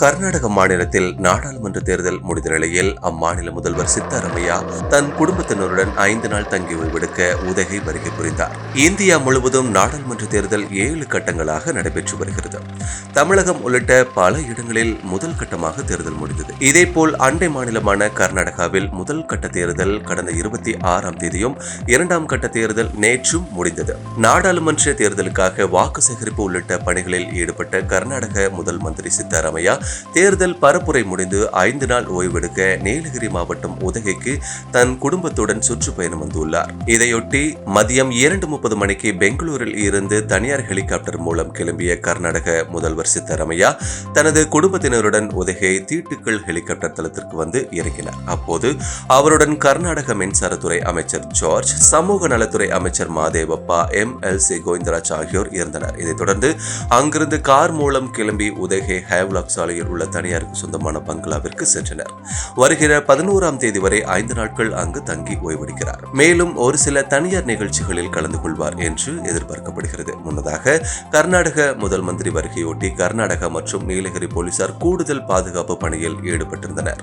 கர்நாடக மாநிலத்தில் நாடாளுமன்ற தேர்தல் முடிந்த நிலையில் அம்மாநில முதல்வர் சித்தாரமையா தன் குடும்பத்தினருடன் ஐந்து நாள் தங்கி ஓய்வெடுக்க உதகை வருகை புரிந்தார். இந்தியா முழுவதும் நாடாளுமன்ற தேர்தல் ஏழு கட்டங்களாக நடைபெற்று வருகிறது. தமிழகம் உள்ளிட்ட பல இடங்களில் முதல் கட்டமாக தேர்தல் முடிந்தது. இதேபோல் அண்டை மாநிலமான கர்நாடகாவில் முதல் கட்ட தேர்தல் கடந்த இருபத்தி ஆறாம் தேதியும் இரண்டாம் கட்ட தேர்தல் நேற்றும் முடிந்தது. நாடாளுமன்ற தேர்தலுக்காக வாக்கு சேகரிப்பு உள்ளிட்ட பணிகளில் ஈடுபட்ட கர்நாடக முதல் மந்திரி சித்தாரமையா தேர்தல் பரப்புரை முடிந்து ஐந்து நாள் ஓய்வெடுக்க நீலகிரி மாவட்டம் உதகைக்கு தன் குடும்பத்துடன் சுற்றுப்பயணம் வந்துள்ளார். இதையொட்டி மதியம் இரண்டு முப்பது மணிக்கு பெங்களூரில் இருந்து தனியார் ஹெலிகாப்டர் மூலம் கிளம்பிய கர்நாடக முதல்வர் சித்தரமையா தனது குடும்பத்தினருடன் உதகை தீட்டுக்கள் ஹெலிகாப்டர் தளத்திற்கு வந்து இறங்கினார். அப்போது அவருடன் கர்நாடக மின்சாரத்துறை அமைச்சர் ஜார்ஜ் சமூக நலத்துறை அமைச்சர் Mahadevappa M. L. C. Govindaraj ஆகியோர் இருந்தனர் இதைத் தொடர்ந்து அங்கிருந்து கார் மூலம் கிளம்பி உதகை ஹேவ்லாக் சாலையில் உள்ள தனியாருக்கு சொந்தமான பங்களாவிற்கு சென்றனர். வருகிற பதினோராம் தேதி வரை ஐந்து நாட்கள் அங்கு தங்கி ஓய்வெடுக்கிறார். மேலும் ஒரு சில தனியார் நிகழ்ச்சிகளில் கலந்து கொள்வார் என்று எதிர்பார்க்கப்படுகிறது. முன்னதாக கர்நாடக முதல் மந்திரி வருகையொட்டி கர்நாடகா மற்றும் நீலகிரி போலீசார் கூடுதல் பாதுகாப்பு பணியில் ஈடுபட்டிருந்தனர்.